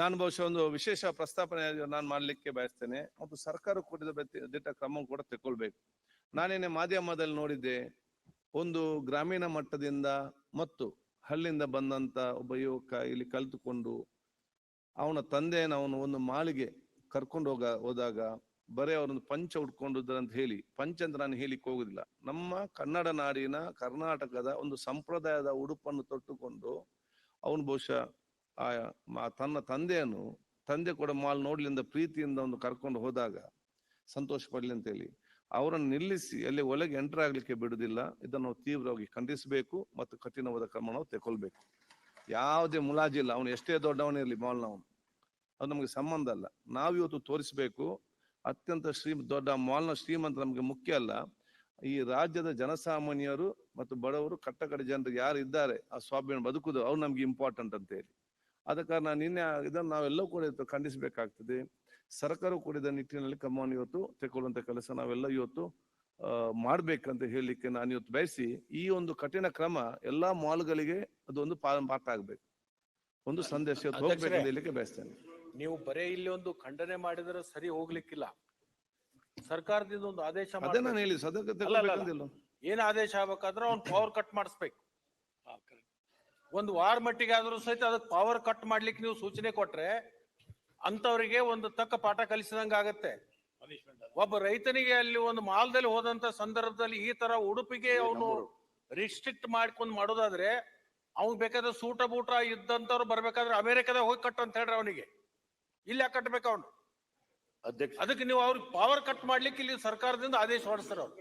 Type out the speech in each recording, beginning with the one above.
ನಾನು ಬಹುಶಃ ಒಂದು ವಿಶೇಷ ಪ್ರಸ್ತಾಪನೆ ನಾನು ಮಾಡಲಿಕ್ಕೆ ಬಯಸ್ತೇನೆ. ಮತ್ತು ಸರ್ಕಾರ ಕೊಟ್ಟಿದ ದಿಟ್ಟ ಕ್ರಮ ಕೂಡ ತಗೊಳ್ಬೇಕು ನಾನೇನೆ ಮಾಧ್ಯಮದಲ್ಲಿ ನೋಡಿದ್ದೆ, ಒಂದು ಗ್ರಾಮೀಣ ಮಟ್ಟದಿಂದ ಮತ್ತು ಹಳ್ಳಿಯಿಂದ ಬಂದಂತ ಒಬ್ಬ ಯುವಕ ಇಲ್ಲಿ ಕಲಿತುಕೊಂಡು ಅವನ ತಂದೆಯನ್ನು ಅವನು ಒಂದು ಮಾಳಿಗೆ ಕರ್ಕೊಂಡು ಹೋಗ, ಹೋದಾಗ ಬರೀ ಅವರೊಂದು ಪಂಚ ಅಂತ ಹೇಳಿ ಪಂಚ ಅಂತ ನಾನು ಹೇಳಿಕ್ಕೆ ಹೋಗುದಿಲ್ಲ. ನಮ್ಮ ಕನ್ನಡ ನಾಡಿನ ಕರ್ನಾಟಕದ ಒಂದು ಸಂಪ್ರದಾಯದ ಉಡುಪನ್ನು ತೊಟ್ಟುಕೊಂಡು ಅವನು ಬಹುಶಃ ಆ ತನ್ನ ತಂದೆಯನ್ನು, ತಂದೆ ಕೂಡ ಮಾಲ್ ನೋಡ್ಲಿಂದ ಪ್ರೀತಿಯಿಂದ ಒಂದು ಕರ್ಕೊಂಡು ಹೋದಾಗ ಸಂತೋಷ ಪಡ್ಲಿ ಅಂತ ಹೇಳಿ ಅವರನ್ನು ನಿಲ್ಲಿಸಿ ಅಲ್ಲಿ ಒಳಗೆ ಎಂಟರ್ ಆಗ್ಲಿಕ್ಕೆ ಬಿಡುದಿಲ್ಲ. ಇದನ್ನು ನಾವು ತೀವ್ರವಾಗಿ ಖಂಡಿಸಬೇಕು ಮತ್ತು ಕಠಿಣವಾದ ಕ್ರಮ ನಾವು ತಗೊಳ್ಬೇಕು ಯಾವುದೇ ಮುಲಾಜಿಲ್ಲ ಅವನು ಎಷ್ಟೇ ದೊಡ್ಡವನಿರಲಿ ಮಾಲ್ನವನು ಅದು ನಮಗೆ ಸಂಬಂಧ ಅಲ್ಲ. ನಾವಿವತ್ತು ತೋರಿಸ್ಬೇಕು. ಅತ್ಯಂತ ಶ್ರೀ, ದೊಡ್ಡ ಮಾಲ್ನ ಶ್ರೀಮಂತ ನಮಗೆ ಮುಖ್ಯ ಅಲ್ಲ. ಈ ರಾಜ್ಯದ ಜನಸಾಮಾನ್ಯರು ಮತ್ತು ಬಡವರು ಕಟ್ಟಕಡೆ ಜನರು ಯಾರು ಇದ್ದಾರೆ, ಆ ಸ್ವಾಭಿಮಾನ ಬದುಕುದು ಅವ್ರು ನಮ್ಗೆ ಇಂಪಾರ್ಟೆಂಟ್ ಅಂತ ಹೇಳಿ ಆದ ಕಾರಣ ನಿನ್ನೆ ಇದನ್ನು ನಾವೆಲ್ಲವೂ ಕೂಡ ಇವತ್ತು ಖಂಡಿಸಬೇಕಾಗ್ತದೆ ಸರ್ಕಾರ ಕೂಡಿದ ನಿಟ್ಟಿನಲ್ಲಿ ಕ್ರಮವನ್ನು ಇವತ್ತು ತೆಗೊಳ್ಳುವಂತ ಕೆಲಸ ನಾವೆಲ್ಲ ಇವತ್ತು ಆ, ಮಾಡ್ಬೇಕಂತ ಹೇಳಲಿಕ್ಕೆ ನಾನು ಇವತ್ತು ಬಯಸಿ ಈ ಒಂದು ಕಠಿಣ ಕ್ರಮ ಎಲ್ಲಾ ಮಾಲ್ಗಳಿಗೆ ಅದೊಂದು ಪಾಠ ಆಗ್ಬೇಕು ಒಂದು ಸಂದೇಶ. ಹೇಳಲಿಕ್ಕೆ ಬಯಸ್ತೇನೆ ನೀವು ಬರೇ ಇಲ್ಲಿ ಒಂದು ಖಂಡನೆ ಮಾಡಿದ್ರೆ ಸರಿ ಹೋಗ್ಲಿಕ್ಕಿಲ್ಲ ಸರ್ಕಾರದಿಂದ ಒಂದು ಆದೇಶ ಅದೇ. ನಾನು ಹೇಳಿ ಸದಕ್ಕೆ. ಏನ್ ಆದೇಶ ಆಗ್ಬೇಕಾದ್ರೆ ಅವ್ನು ಪವರ್ ಕಟ್ ಮಾಡಿಸ್ಬೇಕು ಒಂದು ವಾರ ಮಟ್ಟಿಗೆ ಆದ್ರೂ ಸಹಿತ ಅದಕ್ಕೆ ಪವರ್ ಕಟ್ ಮಾಡ್ಲಿಕ್ಕೆ ನೀವು ಸೂಚನೆ ಕೊಟ್ರೆ ಅಂತವರಿಗೆ ಒಂದು ತಕ್ಕ ಪಾಠ ಕಲಿಸಿದಂಗ ಆಗತ್ತೆ. ಒಬ್ಬ ರೈತನಿಗೆ ಅಲ್ಲಿ ಒಂದು ಮಾಲ್ದಲ್ಲಿ ಹೋದಂತ ಸಂದರ್ಭದಲ್ಲಿ ಈ ತರ ಉಡುಪಿಗೆ ಅವನು ರಿಸ್ಟ್ರಿಕ್ಟ್ ಮಾಡ್ಕೊಂಡು ಮಾಡೋದಾದ್ರೆ ಅವ್ನ್ ಬೇಕಾದ್ರೆ ಸೂಟ ಬೂಟ ಇದ್ದಂತವ್ರು ಬರ್ಬೇಕಾದ್ರೆ ಅಮೆರಿಕದಾಗ ಹೋಗಿ ಕಟ್ ಅಂತ ಹೇಳ್ರಿ ಅವನಿಗೆ. ಇಲ್ಲಿ ಯಾಕೆ ಕಟ್ಬೇಕು ಅವನು. ಅದಕ್ಕೆ ನೀವು ಅವ್ರಿಗೆ ಪವರ್ ಕಟ್ ಮಾಡ್ಲಿಕ್ಕೆ ಇಲ್ಲಿ ಸರ್ಕಾರದಿಂದ ಆದೇಶ ಹೊರಡಿಸ್ತಾರ ಅವ್ರು.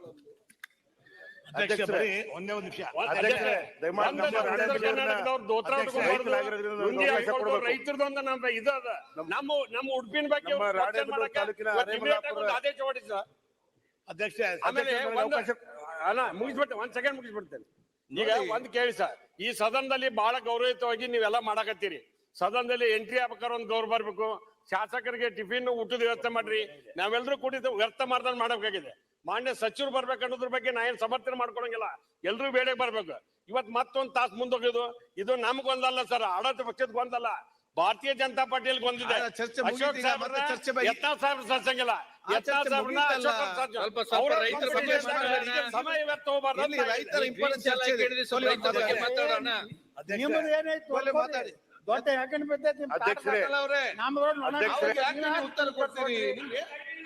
ಅಧ್ಯಕ್ಷ ಬರೀ ಒಂದೇ ಒಂದು ನಿಮಿಷ. ಅಧ್ಯಕ್ಷರೇ, ದಯಮಾಡಿ ನಮ್ಮ ಉತ್ತರ ರಾಜ್ಯದವ್ರನ್ನ ಕರ್ನಾಟಕದವ್ರು ದೋತ್ರ ಅಧ್ಯಕ್ಷ ಉಟ್ಕೊಬಾರ್ದು. ರೈತರಾಗಿರೋದ್ರಿಂದ ನಮ್ಗೆ ಲುಂಗಿ ಅವಕಾಶ ಹಾಕೊಂಡು ಕೊಡ್ಬೇಕು. ರೈತರದೊಂದು ನಮ್ಮ ಇದು ಅದ. ನಮ್ಮ ನಮ್ಮ ಉಡುಪಿನ ಬಗ್ಗೆ ನಮ್ಮ ಒಂದು ರಾಣೆಬೆನ್ನೂರು question ಮಾಡಕ್ಕೆ ತಾಲೂಕಿನ ಇವತ್ತು immediate ಆಗಿ ಒಂದು ಆದೇಶ ಹೊರಡಿಸ ಅಧ್ಯಕ್ಷ ಆಮೇಲೆ ಒಂದು ಅಲ್ಲ ಮುಗಿಸ್ಬಿಟ್ಟೆ ಒಂದ್ ಸೆಕೆಂಡ್ ಮುಗಿಸ್ಬಿಡ್ತೇನೆ. ಈಗ ಒಂದ್ ಕೇಳಿ ಸರ್ ಈ ಸದನದಲ್ಲಿ ಬಹಳ ಗೌರವಯುತವಾಗಿ ನೀವೆಲ್ಲ ಮಾಡಕತ್ತೀರಿ. ಸದನದಲ್ಲಿ ಎಂಟ್ರಿ ಆಗ್ಬೇಕಾದ್ರೆ ಒಂದ್ ಗೌರವ ಬರ್ಬೇಕು. ಶಾಸಕರಿಗೆ ಟಿಫಿನ್ ಊಟದ ವ್ಯವಸ್ಥೆ ಮಾಡ್ರಿ. ನಾವೆಲ್ಲರೂ ಕೂಡಿದ ವ್ಯರ್ಥ ಮಾಡ್ದಂಗ್ ಮಾಡಬೇಕಾಗಿದೆ. ಮಾನ್ಯ ಸಚಿವರು ಬರ್ಬೇಕನ್ನೋದ್ರ ಬಗ್ಗೆ ನಾ ಏನ್ ಸಮರ್ಥನೆ ಮಾಡ್ಕೊಳಂಗಿಲ್ಲ. ಎಲ್ರೂ ಬೇಡ ಬರ್ಬೇಕು. ಇವತ್ ಮತ್ತೊಂದ್ ತಾಸ್ ಮುಂದೋಗಿದ್ದು ಇದು ನಮ್ಗೊಂದಲ್ಲ ಸರ್ ಆಡಳಿತ ಪಕ್ಷದ ಗೊಂದಲ್ಲ ಭಾರತೀಯ ಜನತಾ ಪಾರ್ಟಿಯಲ್ಲಿ ಗೊಂದಿದೆ ಚರ್ಚೆ ಅಶೋಕ್ ಸಾಹೇಬ್ರ ಸಾಹೇಬ್ರನ್ನ. ಅಶೋಕ್ ಮಾತಾಡೋಣ. ಈಗ ಸಮಯ ಏನಾಯ್ತು. ದೊಡ್ಡ ಬಿದ್ದೈತಿ? ನಮ್ದು ಉತ್ತರ ಕೊಡ್ತೀರಿ?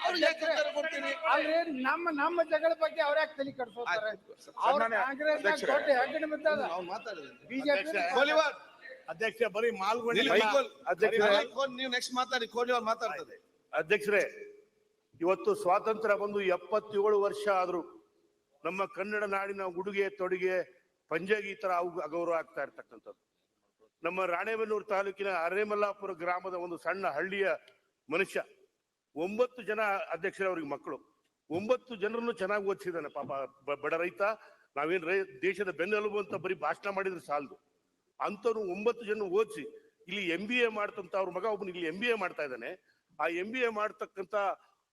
ಅವ್ರಿಗೆ ಯಾಕೆ ಉತ್ತರ ಕೊಡ್ತೀರಿ ಅಲ್ರಿ ನಮ್ಮ ನಮ್ಮ ಜಗಳ ಬಗ್ಗೆ ಅವ್ರ ಯಾಕೆ ತಲೆ ಕಟ್ಸೋತಾರೆ. ಅವ್ರ ಸನ್ಮಾನ್ಯ ಕಾಂಗ್ರೆಸ್ ಅಧ್ಯಕ್ಷರೇ. ದೊಡ್ಡ ಹೆಗ್ಗಣ ಬಿದ್ದದ? ನಾವು ಮಾತಾಡಿದ್ವಿ ಬಿಜೆಪಿ ಅಧ್ಯಕ್ಷರೇ. ಕೋಲಿವಾರ್ ಅಧ್ಯಕ್ಷ ಬರೀ ಮಾಲ್ಗೊಂಡಿ ನಿಲ್ಲಿ, ಕೋಲ್- ಅಧ್ಯಕ್ಷರೇ. ಬರೀ ಕೋಲ್- ನೀವು ನೆಕ್ಸ್ಟ್ ಮಾತಾಡಿ ಕೋಲಿವಾರ್ ಮಾತಾಡ್ತದೆ. ಅಧ್ಯಕ್ಷರೇ ಇವತ್ತು ಸ್ವಾತಂತ್ರ್ಯ ಬಂದು ಎಪ್ಪತ್ತೇಳು ವರ್ಷ ಆದ್ರು ನಮ್ಮ ಕನ್ನಡ ನಾಡಿನ ಉಡುಗೆ ತೊಡುಗೆ ಪಂಜಾಗಿ ಈ ತರ ಅವು ಅಗೌರವ ಆಗ್ತಾ ಇರ್ತಕ್ಕಂಥದ್ದು. ನಮ್ಮ ರಾಣೇಬೆನ್ನೂರು ತಾಲೂಕಿನ ಅರೇಮಲ್ಲಾಪುರ ಗ್ರಾಮದ ಒಂದು ಸಣ್ಣ ಹಳ್ಳಿಯ ಮನುಷ್ಯ. ಒಂಬತ್ತು ಜನ ಅಧ್ಯಕ್ಷರೇ ಅವ್ರಿಗೆ ಮಕ್ಕಳು. ಒಂಬತ್ತು ಜನರನ್ನು ಚೆನ್ನಾಗಿ ಓದಿಸಿದಾನೆ ಪಾಪ ಬಡ ರೈತ. ನಾವೇನ್ ರೈ, ದೇಶದ ಬೆನ್ನೆಲುಬು ಅಂತ ಬರೀ ಭಾಷಣ ಮಾಡಿದ್ರೆ ಸಾಲದು. ಅಂಥವ್ರು ಒಂಬತ್ತು ಜನ ಓದಿಸಿ, ಇಲ್ಲಿ ಎಂ ಬಿ ಎ ಮಾಡ್ತಂತ ಅವ್ರ ಮಗ ಒಬ್ಬನು ಇಲ್ಲಿ ಎಂ ಬಿ ಎ ಮಾಡ್ತಾ ಇದ್ದಾನೆ. ಆ ಎಂ ಬಿ ಎ ಮಾಡ್ತಕ್ಕಂತ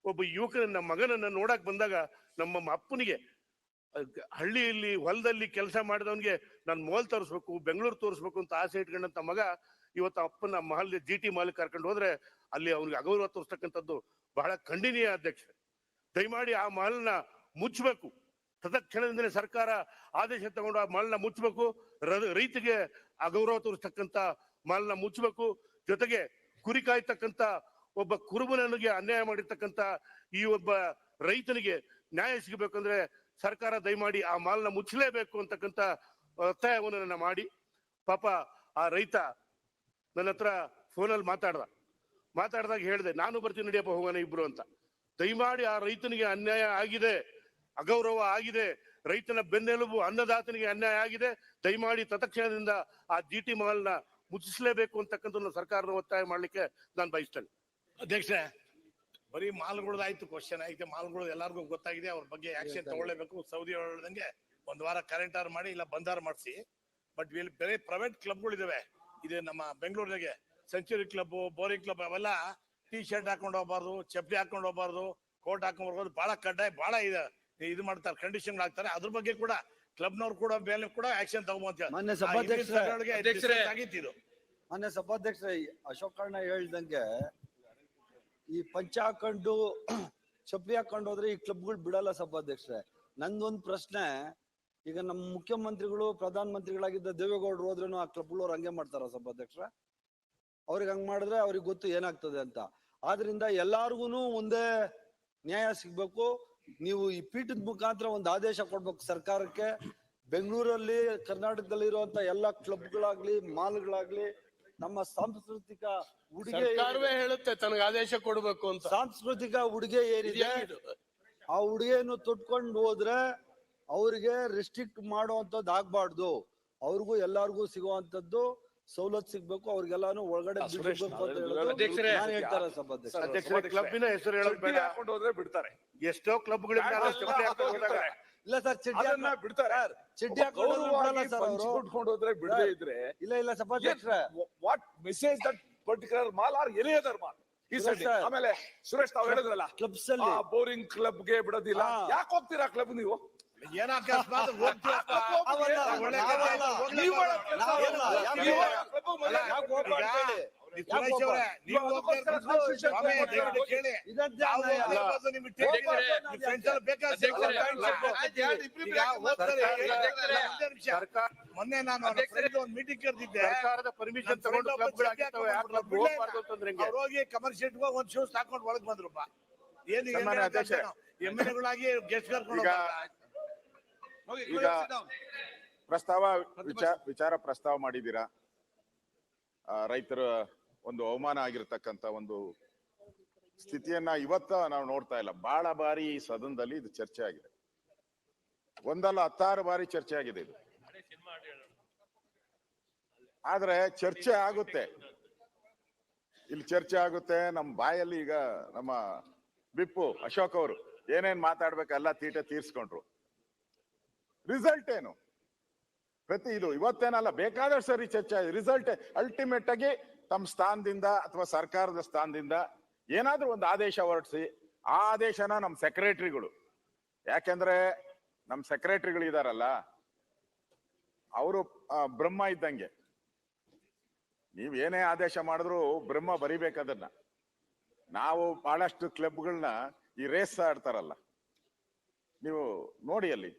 ಒಬ್ಬ ಯುವಕನ, ನಮ್ಮ ಮಗನನ್ನ ನೋಡಕ್ ಬಂದಾಗ ನಮ್ಮ ಅಪ್ಪನಿಗೆ ಹಳ್ಳಿಯಲ್ಲಿ, ಹೊಲದಲ್ಲಿ ಕೆಲಸ ಮಾಡಿದವನಿಗೆ ನಾನು ಮೋಲ್ ತೋರಿಸ್ಬೇಕು, ಬೆಂಗಳೂರು ತೋರಿಸ್ಬೇಕು ಅಂತ ಆಸೆ ಇಟ್ಕೊಂಡಂತ ಮಗ ಇವತ್ತು ಅಪ್ಪನ ಮಹಲ್ ಜಿ ಟಿ ಮಹಲ್ ಕರ್ಕೊಂಡು ಹೋದ್ರೆ ಅಲ್ಲಿ ಅವ್ನಿಗೆ ಅಗೌರವ ತೋರಿಸ್ತಕ್ಕಂಥದ್ದು ಬಹಳ ಖಂಡನೀಯ ಅಧ್ಯಕ್ಷ ದಯಮಾಡಿ ಆ ಮಹಲ್ನ ಮುಚ್ಚಬೇಕು. ತದಕ್ಷಣದಿಂದಲೇ ಸರ್ಕಾರ ಆದೇಶ ತಗೊಂಡು ಆ ಮಾಲ್ನ ಮುಚ್ಚಬೇಕು. ರೈತಿಗೆ ಅಗೌರವ ತೋರಿಸ್ತಕ್ಕಂತ ಮಾಲ್ನ ಮುಚ್ಚಬೇಕು. ಜೊತೆಗೆ ಕುರಿ ಕಾಯ್ತಕ್ಕಂತ ಒಬ್ಬ ಕುರುಬನಿಗೆ ಅನ್ಯಾಯ ಮಾಡಿರ್ತಕ್ಕಂತ ಈ ಒಬ್ಬ ರೈತನಿಗೆ ನ್ಯಾಯ ಸಿಗಬೇಕಂದ್ರೆ ಸರ್ಕಾರ ದಯಮಾಡಿ ಆ ಮಾಲ್ನ ಮುಚ್ಚಲೇಬೇಕು ಅಂತಕ್ಕಂತ ಒತ್ತಾಯವನ್ನು ಮಾಡಿ. ಪಾಪ ಆ ರೈತ ನನ್ನ ಹತ್ರ ಫೋನಲ್ಲಿ ಮಾತಾಡ್ದ. ಮಾತಾಡ್ದಾಗ ಹೇಳಿದೆ ನಾನು ಬರ್ತೀನಿ ನಡಿಯಪ್ಪ ಹೋಗೋಣ ಇಬ್ರು ಅಂತ. ದಯಮಾಡಿ ಆ ರೈತನಿಗೆ ಅನ್ಯಾಯ ಆಗಿದೆ ಅಗೌರವ ಆಗಿದೆ ರೈತನ ಬೆನ್ನೆಲುಬು ಅನ್ನದಾತನಿಗೆ ಅನ್ಯಾಯ ಆಗಿದೆ. ದಯಮಾಡಿ ತತ್ಕ್ಷಣದಿಂದ ಆ ಜಿ ಟಿ ಮಾಲ್ನ ಮುಚ್ಚಿಸಲೇಬೇಕು ಅಂತಕ್ಕಂಥ ಸರ್ಕಾರದ ಒತ್ತಾಯ ಮಾಡ್ಲಿಕ್ಕೆ ನಾನು ಬಯಸ್ತೇನೆ. ಅಧ್ಯಕ್ಷ ಬರೀ ಮಾಲ್ಗಳದಾಯ್ತು ಆಯ್ತು ಕ್ವಶನ್ ಐತೆ ಮಾಲ್ಗಳು ಎಲ್ಲಾರ್ಗು ಗೊತ್ತಾಗಿದೆ ಅವ್ರ ಬಗ್ಗೆ ಆಕ್ಷನ್ ತಗೊಳ್ಳೇಬೇಕು. ಸೌದಿ ಹೇಳ್ದಂಗೆ ಒಂದ್ ವಾರ ಕರೆಂಟ್ ಆರ್ ಮಾಡಿ ಇಲ್ಲ ಬಂದಾರ್ ಮಾಡಿಸಿ. ಬಟ್ ಇಲ್ಲಿ ಬೇರೆ ಪ್ರೈವೇಟ್ ಕ್ಲಬ್ಗಳು ಇದಾವೆ ಇದು ನಮ್ಮ ಬೆಂಗಳೂರಿಗೆ ಸೆಂಚುರಿ ಕ್ಲಬ್ ಬೋರಿಂಗ್ ಕ್ಲಬ್ ಅವೆಲ್ಲ ಟೀ ಶರ್ಟ್ ಹಾಕೊಂಡು ಹೋಗ್ಬಾರ್ದು ಚಪ್ಪಲಿ ಹಾಕೊಂಡು ಹೋಗ್ಬಾರ್ದು ಕೋಟ್ ಹಾಕೊಂಡು ಬರ್ಬೋದು ಬಹಳ ಕಡ್ಡಾಯ ಬಹಳ ಇದೆ ಇದು ಮಾಡ್ತಾರೆ ಕಂಡೀಷನ್ ಹಾಕ್ತಾರೆ. ಅದ್ರ ಬಗ್ಗೆ ಕೂಡ ಕ್ಲಬ್ನವ್ರು ಕೂಡ ಮೇಲೆ ಕೂಡ ಆಕ್ಷನ್ ತಗೊಂಬಂತಿದ್ರು ಮಾನ್ಯ ಸಭಾಧ್ಯಕ್ಷ ಅಶೋಕ್ ಕರ್ಣ ಹೇಳ್ದಂಗೆ ಈ ಪಂಚ ಹಾಕೊಂಡು ಚಪ್ಪಲಿ ಹಾಕೊಂಡು ಹೋದ್ರೆ ಈ ಕ್ಲಬ್ಗಳು ಬಿಡಲ್ಲ ಸಭಾಧ್ಯಕ್ಷರೇ. ನಂದೊಂದು ಪ್ರಶ್ನೆ ಈಗ ನಮ್ಮ ಮುಖ್ಯಮಂತ್ರಿಗಳು ಪ್ರಧಾನ ಮಂತ್ರಿಗಳಾಗಿದ್ದ ದೇವೇಗೌಡರು ಹೋದ್ರೂ ಆ ಕ್ಲಬ್ಗಳವ್ರು ಹಂಗೆ ಮಾಡ್ತಾರ ಸಭಾಧ್ಯಕ್ಷರ? ಅವ್ರಿಗೆ ಹಂಗ್ ಮಾಡಿದ್ರೆ ಅವ್ರಿಗೆ ಗೊತ್ತು ಏನಾಗ್ತದೆ ಅಂತ. ಆದ್ರಿಂದ ಎಲ್ಲಾರ್ಗುನು ಒಂದೇ ನ್ಯಾಯ ಸಿಗ್ಬೇಕು. ನೀವು ಈ ಪೀಠದ ಮುಖಾಂತರ ಒಂದು ಆದೇಶ ಕೊಡ್ಬೇಕು ಸರ್ಕಾರಕ್ಕೆ. ಬೆಂಗಳೂರಲ್ಲಿ ಕರ್ನಾಟಕದಲ್ಲಿ ಇರುವಂತ ಎಲ್ಲ ಕ್ಲಬ್ಗಳಾಗ್ಲಿ ಮಾಲ್ಗಳಾಗ್ಲಿ ನಮ್ಮ ಸಾಂಸ್ಕೃತಿಕ ಉಡುಗೆ ಹೇಳುತ್ತೆ ತನಗೆ ಆದೇಶ ಕೊಡ್ಬೇಕು ಅಂತ. ಸಾಂಸ್ಕೃತಿಕ ಉಡುಗೆ ಏನಿದೆ ಆ ಉಡುಗೆಯನ್ನು ತೊಟ್ಕೊಂಡು ಹೋದ್ರೆ ಅವ್ರಿಗೆ ರಿಸ್ಟ್ರಿಕ್ಟ್ ಮಾಡುವಂಥದ್ದು ಆಗ್ಬಾರ್ದು. ಅವ್ರಿಗೂ ಎಲ್ಲಾರ್ಗೂ ಸಿಗುವಂತದ್ದು ಸವಲತ್ತು ಸಿಗ್ಬೇಕು ಅವ್ರಿಗೆಲ್ಲಾನು ಒಳಗಡೆ ಅಧ್ಯಕ್ಷರೇ, ನಾನ್ ಹೇಳ್ತಾರೆ ಸಭಾಧ್ಯಕ್ಷ ಅಧ್ಯಕ್ಷರೇ ಕ್ಲಬ್ಬಿನ ಹೆಸರು ಹೇಳೋದು ಬೇಡ. ಹಾಕೊಂಡು ಹೋದ್ರೆ ಬಿಡ್ತಾರೆ. ಎಷ್ಟೋ ಕ್ಲಬ್ಗಳಿಂದ ಚಪ್ಪಲಿ ಹಾಕೊಂಡು ಇಲ್ಲ ಸರ್ ಚಿಡ್ಡಿ ಅದನ್ನ ಬಿಡ್ತಾರೆ. ಸರ್, ಚಡ್ಡಿ ಹಾಕೊಂಡು ಬಿಡಲ್ಲ ಸರ್ ಅವರು. ಹೋದ್ರೆ ಬಿಡದೇ ಇದ್ರೆ ಇಲ್ಲ ಇಲ್ಲ ಸಭಾಧ್ಯಕ್ಷರೇ what message that particular mall or any other mall ಈ ಸೈಡ್ ಸರ್. ಆಮೇಲೆ ಸುರೇಶ್ ತಾವ್ ಹೇಳಿದ್ರಲ್ಲ ಕ್ಲಬ್ಸ್ ಅಲ್ಲಿ. ಬೋರಿಂಗ್ ಕ್ಲಬ್ಗೆ ಬಿಡೋದಿಲ್ಲ. ಹಾ. ಯಾಕೆ ಹೋಗ್ತೀರಾ ಕ್ಲಬ್ ನೀವು? ಏನೋ ಅಕಸ್ಮಾತ್ ಹೋಗ್ತೀವಪ್ಪ. ನಾವಲ್ಲ, ಒಳ್ಳೆ ನಾವಲ್ಲ, ಕೆಲ್ಸ, ನೀವು ಮಾಡೋ ಹೋಗ್ಲಿ. ಕೆಲ್ಸ ನಾವಲ್ಲ, ಏನು? ಯಾಕೆ ನೀವು ಹೋಗಲ್ಲ? ಮಾಡೋ club ಮೊದಲೇ ಯಾಕೆ ಹೋಗ್ಬಾರ್ದು ಈಗ ಹೇಳಿ? ನೀವು ಸುರೇಶ್ ಅವರೇ, ನೀವು ಹೋಗ್ತಾ ಇರೋದು constitution ಸ್ವಾಮಿ, ಪ್ರಕಾರ ದಯವಿಟ್ಟು ಕೇಳಿ. ಇದಂತೆ ನಾವು ಅನ್ಯಾಯ. ಹೋಗ್ತಾ ಇರೋದು ನಿಮ್ಗೆ ತಿಳಿದಿದೆ. ಅಧ್ಯಕ್ಷರೇ, ನಿಮ್ಮ friends ಎಲ್ಲ ಬೇಕಾದ್ರೆ ಅಧ್ಯಕ್ಷರೇ, ಸಿಗ್ತಾರೆ. ಈಗ ಹೋಗ್ತಾರೆ, ಅಧ್ಯಕ್ಷರೇ, ಒಂದೇ ನಿಮಿಷ. ಮೊನ್ನೆ ನಾನು ಒಂದು ಮೀಟಿಂಗ್ ಕರೆದಿದ್ದೆ ಸರ್ಕಾರದ ಪರ್ಮಿಷನ್ ತಗೊಂಡು ಹೆಂಗೆ? ಕಮರ್ಷಿಯಲ್ ಒಂದ್ ಶೂಸ್ ಹಾಕೊಂಡು ಒಳಗ್ ಬಂದ್ರಪ್ಪ ಏನು. ಎಂ ಎಲ್ ಎಗಳಾಗಿ ಗೆಸ್ಟ್ ಕರ್ಕೊಂಡು ಈಗ. ಪ್ರಸ್ತಾವ ವಿಚಾರ ವಿಚಾರ ಪ್ರಸ್ತಾವ ಮಾಡಿದ್ದೀರಾ? ರೈತರ ಒಂದು ಅವಮಾನ ಆಗಿರತಕ್ಕಂತ ಒಂದು ಸ್ಥಿತಿಯನ್ನ ಇವತ್ತ ನಾವು ನೋಡ್ತಾ ಇಲ್ಲ. ಬಹಳ ಬಾರಿ ಈ ಸದನದಲ್ಲಿ ಇದು ಚರ್ಚೆ ಆಗಿದೆ. ಒಂದಲ್ಲ ಹತ್ತಾರು ಬಾರಿ ಚರ್ಚೆ ಆಗಿದೆ ಇದು. ಆದ್ರೆ ಚರ್ಚೆ ಆಗುತ್ತೆ. ಇಲ್ಲಿ ಚರ್ಚೆ ಆಗುತ್ತೆ ನಮ್ಮ ಬಾಯಲ್ಲಿ ಈಗ ನಮ್ಮ ಬಿಪ್ಪು ಅಶೋಕ್ ಅವರು ಏನೇನ್ ಮಾತಾಡ್ಬೇಕೆಲ್ಲ ತೀಟ ತೀರ್ಸ್ಕೊಂಡ್ರು. ರಿಸಲ್ಟ್ ಏನು? ಪ್ರತಿ ಇದು ಇವತ್ತೇನಲ್ಲ, ಬೇಕಾದಷ್ಟು ಸರಿ ಚರ್ಚೆ ರಿಸಲ್ಟ್ ಅಲ್ಟಿಮೇಟ್ ಆಗಿ ತಮ್ಮ ಸ್ಥಾನದಿಂದ ಅಥವಾ ಸರ್ಕಾರದ ಸ್ಥಾನದಿಂದ ಏನಾದರೂ ಒಂದು ಆದೇಶ ಹೊರಡಿಸಿ ಆ ಆದೇಶನ ನಮ್ಮ ಸೆಕ್ರೆಟರಿಗಳು ಯಾಕೆಂದ್ರೆ ನಮ್ಮ ಸೆಕ್ರೆಟರಿಗಳು ಇದಾರಲ್ಲ, ಅವರು ಬ್ರಹ್ಮ ಇದ್ದಂಗೆ. ನೀವು ಏನೇ ಆದೇಶ ಮಾಡಿದ್ರು ಬ್ರಹ್ಮ ಬರಿಬೇಕದನ್ನ. ನಾವು ಬಹಳಷ್ಟು ಕ್ಲಬ್ಗಳನ್ನ ಈ ರೇಸ್ ಆಡ್ತಾರಲ್ಲ. ನೀವು ನೋಡಿ ಅಲ್ಲಿ.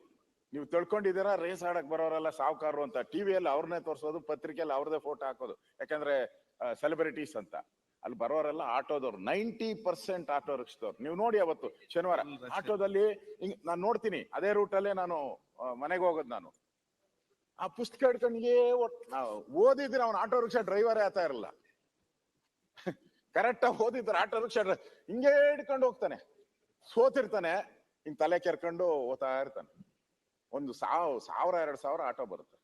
ನೀವು ತಿಳ್ಕೊಂಡಿದ್ದೀರಾ? ರೇಸ್ ಆಡಕ್ ಬರೋರೆಲ್ಲ ಸಾವುಕಾರರು ಅಂತ. ಟಿವಿಯಲ್ಲಿ ಅವ್ರನ್ನೇ ತೋರಿಸೋದು ಪತ್ರಿಕೆಯಲ್ಲಿ ಅವ್ರದೇ ಫೋಟೋ ಹಾಕೋದು. ಯಾಕಂದ್ರೆ ಸೆಲೆಬ್ರಿಟೀಸ್ ಅಂತ. ಅಲ್ಲಿ ಬರೋರೆಲ್ಲ ಆಟೋದವ್ರು. ನೈಂಟಿ ಪರ್ಸೆಂಟ್ ಆಟೋ ರಿಕ್ಷದವ್ರು. ನೀವು ನೋಡಿ ಅವತ್ತು ಶನಿವಾರ. ಆಟೋದಲ್ಲಿ ಹಿಂಗ್ ನಾನು ನೋಡ್ತೀನಿ. ಅದೇ ರೂಟಲ್ಲೇ ನಾನು ಮನೆಗೆ ಹೋಗೋದು ನಾನು. ಆ ಪುಸ್ತಕ ಹಿಡ್ಕೊಂಡಿಗೇ ಓದಿದ್ರೆ ಅವ್ನು ಆಟೋ ರಿಕ್ಷಾ ಡ್ರೈವರೇ ಆತ ಇರಲ್ಲ. ಕರೆಕ್ಟ್ ಆಗಿ ಓದಿದ್ರೆ ಆಟೋ ರಿಕ್ಷಾ ಡ್ರೈವರ್ ಹಿಂಗೆ ಹಿಡ್ಕೊಂಡು ಹೋಗ್ತಾನೆ. ಸೋತಿರ್ತಾನೆ. ಹಿಂಗ್ ತಲೆ ಕೆರ್ಕೊಂಡು ಓದ್ತಾ ಇರ್ತಾನೆ. ಒಂದು ಸಾವ್ ಸಾವಿರ ಎರಡ್ ಸಾವಿರ ಆಟೋ ಬರುತ್ತೆ.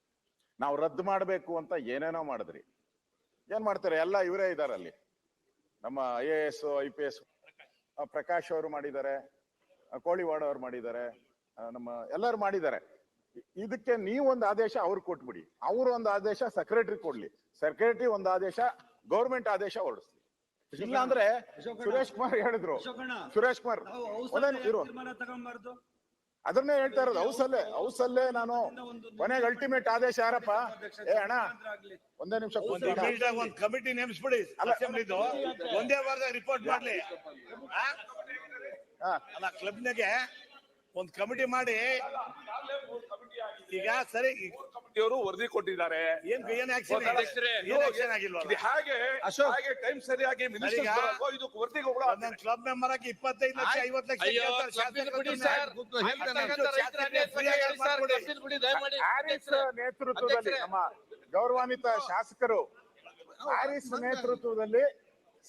ನಾವು ರದ್ದು ಮಾಡ್ಬೇಕು ಅಂತ ಏನೇನೋ ಮಾಡಿದ್ರಿ. ಏನ್ ಮಾಡ್ತಾರೆ? ಎಲ್ಲ ಇವರೇ ಇದಾರೆ ಅಲ್ಲಿ. ನಮ್ಮ I A S I P S Prakash ಅವರು ಮಾಡಿದ್ದಾರೆ ಕೋಳಿವಾಡ ಅವ್ರು ಮಾಡಿದ್ದಾರೆ ನಮ್ಮ ಎಲ್ಲರೂ ಮಾಡಿದ್ದಾರೆ. ಇದಕ್ಕೆ ನೀವೊಂದು ಆದೇಶ ಅವ್ರು ಕೊಟ್ಬಿಡಿ. ಅವ್ರ ಒಂದು ಆದೇಶ ಸೆಕ್ರೆಟರಿ ಕೊಡ್ಲಿ. ಸೆಕ್ರೆಟರಿ ಒಂದು ಆದೇಶ ಗೌರ್ಮೆಂಟ್ ಆದೇಶ ಹೊರಡಿಸ್ಲಿ. ಇಲ್ಲ ಅಂದ್ರೆ ಸುರೇಶ್ ಕುಮಾರ್ ಹೇಳಿದ್ರು. ಸುರೇಶ್ ಕುಮಾರ್ ಅದನ್ನೇ ಹೇಳ್ತಾ ಇರೋದು ಹೌಸಲ್ಲೇ ಹೌಸಲ್ಲೇ ನಾನು ಕೊನೆಗೆ ಅಲ್ಟಿಮೇಟ್ ಆದೇಶ ಯಾರಪ್ಪ ಏ ಅಣ್ಣ ಒಂದೇ ನಿಮಿಷ ಒಂದೇ ಕಮಿಟಿ ನೇಮಿಸ್ಬಿಡಿ. ಅಸೆಂಬ್ಲಿದು ಒಂದೇ ವಾರದಾಗ ರಿಪೋರ್ಟ್ ಮಾಡ್ಲಿ. ಅಲ್ಲ ಕ್ಲಬ್ನಾಗೆ ಒಂದ್ ಕಮಿಟಿ ಮಾಡಿ ಈಗ ಸರಿ ಇವರು ವರದಿ ಕೊಟ್ಟಿದ್ದಾರೆ. ಹಾಗೆ ಅಶೋಕ್. ಹಾಗೆ ಟೈಮ್ ಸರಿಯಾಗಿ ಇದು ವರದಿಗೆ ಕೂಡ ಕ್ಲಬ್ ಮೆಂಬರ್ ಆಗಿ ಇಪ್ಪತ್ತೈದು ಲಕ್ಷ ಐವತ್ತು ಲಕ್ಷ ನೇತೃತ್ವದಲ್ಲಿ ನಮ್ಮ ಗೌರವಾನ್ವಿತ ಶಾಸಕರು ಹ್ಯಾರಿಸ್ ನೇತೃತ್ವದಲ್ಲಿ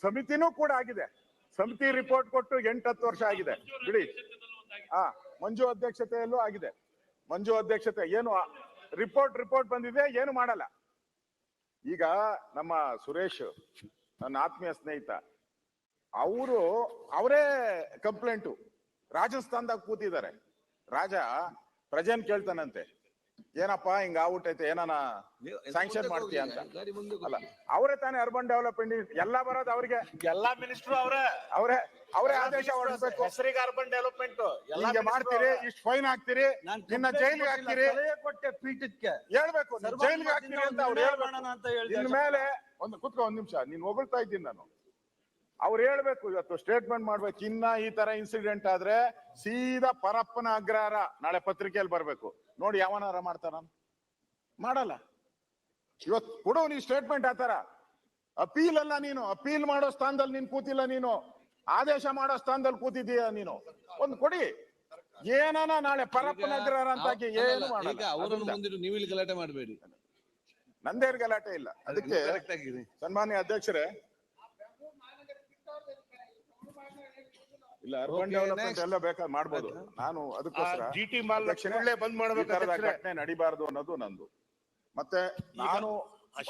ಸಮಿತಿನೂ ಕೂಡ ಆಗಿದೆ. ಸಮಿತಿ ರಿಪೋರ್ಟ್ ಕೊಟ್ಟು ಎಂಟತ್ತು ವರ್ಷ ಆಗಿದೆ. ಬಿಡಿ. ಹಾ ಮಂಜು ಅಧ್ಯಕ್ಷತೆಯಲ್ಲೂ ಆಗಿದೆ. ಮಂಜು ಅಧ್ಯಕ್ಷತೆ ಏನು ರಿಪೋರ್ಟ್ ರಿಪೋರ್ಟ್ ಬಂದಿದೆ ಏನು ಮಾಡಲ್ಲ. ಈಗ ನಮ್ಮ ಸುರೇಶ್ ನನ್ನ ಆತ್ಮೀಯ ಸ್ನೇಹಿತ ಅವರು ಅವರೇ ಕಂಪ್ಲೇಂಟು ರಾಜಸ್ಥಾನದಾಗ ಕೂತಿದ್ದಾರೆ. ರಾಜ ಪ್ರಜೆನ್ ಕೇಳ್ತಾನಂತೆ. ಏನಪ್ಪಾ ಹಿಂಗ ಆಗ್ಬಿಟ್ಟೈತೆ ಏನಾನ ಸ್ಯಾಂಕ್ಷನ್ ಮಾಡ್ತೀಯ ಅಂತ. ಅಲ್ಲ ಅವರೇ ತಾನೇ ಅರ್ಬನ್ ಡೆವಲಪ್ಮೆಂಟ್ ಎಲ್ಲಾ ಬರೋದು ಅವ್ರಿಗೆ. ಎಲ್ಲಾ ಮಿನಿಸ್ಟ್ರು ಅವರೇ. ಅವರೇ ಅವರೇ ಆದೇಶ ಹೊರಡಬೇಕು. ಹೆಸರಿಗೆ ಅರ್ಬನ್ ಡೆವಲಪ್ಮೆಂಟ್ ಹಿಂಗೆ ಮಾಡ್ತೀರಿ ಇಷ್ಟು ಫೈನ್ ಹಾಕ್ತೀರಿ ನಾನ್ ನಿನ್ನ ಜೈಲಿಗೆ ಹಾಕ್ತೀರಿ. ಕೊಟ್ಟೆ ಪೀಠಕ್ಕೆ. ಹೇಳ್ಬೇಕು ಜೈಲಿಗೆ ಹಾಕ್ತೀರಿ ಅಂತ ಅವ್ರು ಹೇಳ್ಬೇಕು. ಮೇಲೆ ಅಂತ ಹೇಳಿದೆ ಮೇಲೆ ಒಂದು ಕುತ್ಕೊ ಒಂದ್ ನಿಮಿಷ ನೀನ್ ಹೊಗಳ್ತಾ ಇದ್ದೀನಿ ನಾನು. ಅವ್ರು ಹೇಳ್ಬೇಕು ಇವತ್ತು ಸ್ಟೇಟ್ಮೆಂಟ್ ಮಾಡ್ಬೇಕು. ಇನ್ನ ಈ ತರ ಇನ್ಸಿಡೆಂಟ್ ಆದ್ರೆ ಸೀದಾ ಪರಪ್ಪನ ಅಗ್ರಹಾರ ನಾಳೆ ಪತ್ರಿಕೆಯಲ್ಲಿ ಬರ್ಬೇಕು. ನೋಡಿ ಯಾವನಾರ ಮಾಡ್ತಾರ ಮಾಡಲ್ಲ. ಇವತ್ತು ಕೊಡು ನೀ ಸ್ಟೇಟ್ಮೆಂಟ್ ಆತರ ಅಪೀಲ್ ಅಲ್ಲ ನೀನು ಅಪೀಲ್ ಮಾಡೋ ಸ್ಥಾನದಲ್ಲಿ ನೀನ್ ಕೂತಿಲ್ಲ ನೀನು. ಆದೇಶ ಮಾಡೋ ಸ್ಥಾನದಲ್ಲಿ ಕೂತಿದೀಯ ನೀನು? ಒಂದು ಕೊಡಿ. ಏನಾನ ನಾಳೆ ಪರಪ್ಪನ ಅಗ್ರಹಾರ ಅಂತ ಹಾಕಿ ಏನು ಈಗ ಮಾಡಲ್ಲ ನೀವು ಇಲ್ಲಿ ಗಲಾಟೆ ಮಾಡಬೇಡಿ. ನಂದೇರ್ ಗಲಾಟೆ ಇಲ್ಲ. ಅದಕ್ಕೆ ಸನ್ಮಾನ್ಯ ಅಧ್ಯಕ್ಷರೇ ಇಲ್ಲ ಅರ್ಬನ್ ಡೆವಲಪ್ಮೆಂಟ್ ಎಲ್ಲ ಬೇಕಾದ್ರೆ ಮಾಡ್ಬೋದು. ನಾನು ಅದಕ್ಕೋಸ್ಕರ ಜಿಟಿ ಮಾಲ್ ಕೂಡಲೇ ಬಂದ್ ಈ ಮಾಡ್ಬೇಕು ತರದ ಅಧ್ಯಕ್ಷರೇ. ಘಟನೆ ನಡಿಬಾರ್ದು ಅನ್ನೋದು ನಂದು. ಮತ್ತೆ ನಾನು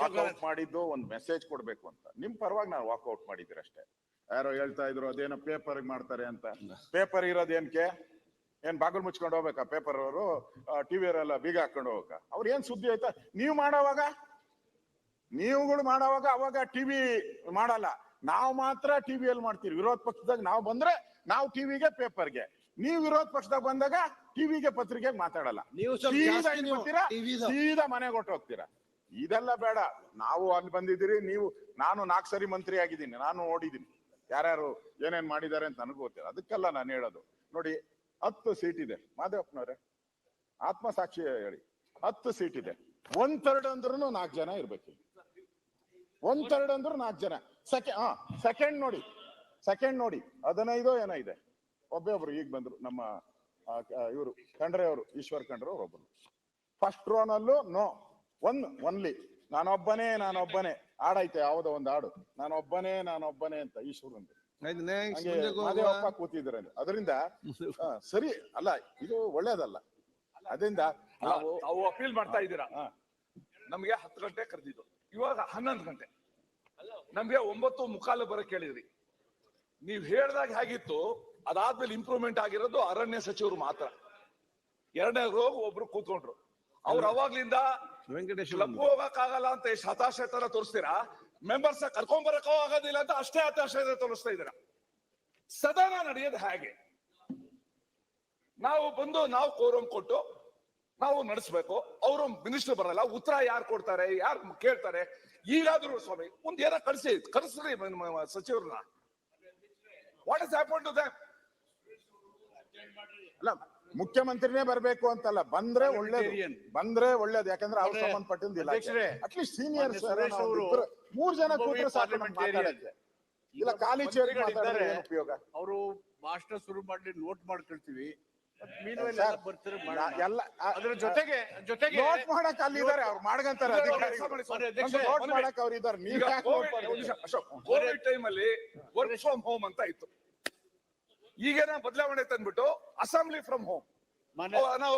ವಾಕೌಟ್ ಮಾಡಿದ್ದು ಒಂದು ಮೆಸೇಜ್ ಕೊಡ್ಬೇಕು ಅಂತ. ನಿಮ್ ಪರವಾಗಿ ನಾನು ವಾಕೌಟ್ ಅಷ್ಟೇ ಯಾರೋ ಹೇಳ್ತಾ ಇದ್ರು ಅದೇನೋ ಪೇಪರ್ ಮಾಡ್ತಾರೆ ಅಂತ. ಪೇಪರ್ ಇರೋದೇನ್ಕೆ ಏನ್ ಬಾಗಿಲು ಮುಚ್ಕೊಂಡು ಹೋಗ್ಬೇಕಾ ಪೇಪರ್ ಅವರು? ಟಿವಿ ಅವರೆಲ್ಲ ಬೀಗ ಹಾಕೊಂಡು ಹೋಗ್ಬೇಕಾ? ಅವ್ರ ಏನ್ ಸುದ್ದಿ ಆಯ್ತಾ? ನೀವು ಮಾಡೋವಾಗ? ನೀವುಗಳು ಮಾಡೋವಾಗ ಅವಾಗ ಟಿವಿ ಮಾಡಲ್ಲ. ನಾವು ಮಾತ್ರ ಟಿವಿಯಲ್ಲಿ ಮಾಡ್ತೀವಿ. ವಿರೋಧ ಪಕ್ಷದಾಗ ನಾವು ಬಂದ್ರೆ ನಾವು ಟಿವಿಗೆ ಪೇಪರ್ಗೆ ನೀವು ವಿರೋಧ ಪಕ್ಷದಾಗ ಬಂದಾಗ ಟಿವಿಗೆ ಪತ್ರಿಕೆಗೆ ಮಾತಾಡಲ್ಲ. ನೀವು ಸೀದಾ ಮನೆಗೆ ಹೋಗ್ತೀರಾ? ಇದೆಲ್ಲ ಬೇಡ. ನಾವು ಅಲ್ಲಿ ಬಂದಿದ್ದೀರಿ ನೀವು ನಾನು ನಾಲ್ಕು ಸರಿ ಮಂತ್ರಿ ಆಗಿದ್ದೀನಿ ನಾನು ನೋಡಿದ್ದೀನಿ ಯಾರ್ಯಾರು ಏನೇನ್ ಮಾಡಿದ್ದಾರೆ ಅಂತ ನನಗೂ ಗೊತ್ತಿಲ್ಲ. ಅದಕ್ಕೆಲ್ಲ ನಾನು ಹೇಳೋದು. ನೋಡಿ, ಹತ್ತು ಸೀಟ್ ಇದೆ. ಮಾದೇವಪ್ಪನವ್ರೆ, ಆತ್ಮಸಾಕ್ಷಿ ಹೇಳಿ. ಹತ್ತು ಸೀಟ್ ಇದೆ. ಒಂದ್ ಥರ್ಡ್ ಅಂದ್ರೂ ನಾಲ್ಕು ಜನ ಇರ್ಬೇಕು. ಒಂದ್ ಥರ್ಡ್ ಅಂದ್ರೂ ನಾಲ್ಕು ಜನ. ಸೆಕೆಂಡ್ ಹಾ ಸೆಕೆಂಡ್ ನೋಡಿ. ಸೆಕೆಂಡ್ ನೋಡಿ. ಹದಿನೈದೋ ಏನೋ ಇದೆ. ಒಬ್ಬೇ ಒಬ್ರು ಈಗ ಬಂದ್ರು. ನಮ್ಮ ಇವರು, ಖಂಡ್ರೆ ಅವರು, ಈಶ್ವರ್ ಖಂಡ್ರೆ ಅವ್ರು ಒಬ್ಬರು ಫಸ್ಟ್ ರೋನಲ್ಲೂ ನೋ ಒನ್ ಒನ್ಲಿ ನಾನೊಬ್ಬನೇ ನಾನೊಬ್ಬನೇ. ಹಾಡೈತೆ ಯಾವ್ದೋ ಒಂದು ಹಾಡು. ನಾನೊಬ್ಬನೇ ನಾನೊಬ್ಬನೇ ಅಂತ ಈಶ್ವರಂದು ಅಪ್ಪ ಕೂತಿದ್ರೆ ಅದರಿಂದ ಸರಿ ಅಲ್ಲ ಇದು ಒಳ್ಳೇದಲ್ಲ. ಅದರಿಂದ ನಾವು ಅಪೀಲ್ ಮಾಡ್ತಾ ಇದ್ದೀರಾ? ಹಾ. ನಮ್ಗೆ ಹತ್ತು ಗಂಟೆ ಕರೆದಿದ್ದು. ಇವಾಗ ಹನ್ನೊಂದು ಗಂಟೆ. ನಮ್ಗೆ ಒಂಬತ್ತು ಮುಕ್ಕಾಲು ಬರಕ್ ಕೇಳಿದ್ರಿ. ನೀವ್ ಹೇಳ್ದಾಗ ಹೇಗಿತ್ತು ಅದಾದ್ಮೇಲೆ ಇಂಪ್ರೂವ್ಮೆಂಟ್ ಆಗಿರೋದು ಅರಣ್ಯ ಸಚಿವರು ಮಾತ್ರ. ಎರಡನೇ ರೋಗ ಒಬ್ರು ಕೂತ್ಕೊಂಡ್ರು. ಅವ್ರು ಅವಾಗ್ಲಿಂದ ವೆಂಕಟೇಶ್ ಕ್ಲಬ್ ಹೋಗಕ್ಕಾಗಲ್ಲ ಅಂತ ಎಷ್ಟು ಹತಾಶೆ ತರ ತೋರಿಸ್ತೀರಾ? ಮೆಂಬರ್ಸ್ ಕರ್ಕೊಂಡ್ ಬರಕ್ಕೂ ಆಗೋದಿಲ್ಲ ಅಂತ ಅಷ್ಟೇ ಹತಾಶೆ ತೋರಿಸ್ತಾ ಇದ್ದೀರಾ? ಸದನ ನಡೆಯೋದು ಹಾಗೆ? ನಾವು ಬಂದು ನಾವು ಕೋರಂ ಕೊಟ್ಟು ನಾವು ನಡೆಸ್ಬೇಕು. ಅವರು ಮಿನಿಸ್ಟರ್ ಬರಲ್ಲ. ಉತ್ತರ ಯಾರು ಕೊಡ್ತಾರೆ? ಯಾರು ಕೇಳ್ತಾರೆ? ಈಗಾದ್ರೂ ಸ್ವಾಮಿ, ಒಂದ್ ಏನೋ ಕಳಿಸಿ, ಕಳಿಸ್ರಿ ಸಚಿವರನ್ನ. What is happen to them ಅಲ್ಲ ಮುಖ್ಯಮಂತ್ರಿನೇ ಬರಬೇಕು ಅಂತಲ್ಲ ಬಂದ್ರೆ ಒಳ್ಳೇದು. ಬಂದ್ರೆ ಒಳ್ಳೇದು ಯಾಕಂದ್ರೆ ಅವ್ರು ಸಂಬಂಧಪಟ್ಟಿದ್ದು ಇಲ್ಲ. ಅಟ್ಲೀಸ್ಟ್ ಸೀನಿಯರ್ ಮೂರ್ ಜನ ಕೂತ್ರೆ ಸಾಕು ಮಾತಾಡಕ್ಕೆ. ಇಲ್ಲ ಖಾಲಿ ಚೇರ್. ಮಾತಾಡಿದ್ರೆ ಉಪಯೋಗ? ಅವರು ಮಾಸ್ಟರ್ ಶುರು ಮಾಡಿ ನೋಟ್ ಮಾಡ್ಕೊಳ್ತೀವಿ. ಸರ್, ಬರ್ತಾರೆ ನಾ- ಎಲ್ಲ ಅದ್ರ ಜೊತೆಗೆ ಜೊತೆಗೆ ನೋಟ್ ಮಾಡಕ್ ಅಲ್ಲಿ ಇದಾರೆ ಅವ್ರು ಮಾಡ್ಕಂತಾರೆ ನೋಟ್ ಮಾಡಕ್ ಅವ್ರು ಇದಾರೆ ನೀವ್? ಕೋವಿಡ್ ಟೈಮ್ ಅಲ್ಲಿ ವರ್ಕ್ ಫ್ರಮ್ ಹೋಮ್ ಅಂತ ಇತ್ತು. ಈಗೇನ ಬದಲಾವಣೆ ತಂದ್ಬಿಟ್ಟು ಅಸೆಂಬ್ಲಿ ಫ್ರಮ್ ಹೋಮ್ ನಾವು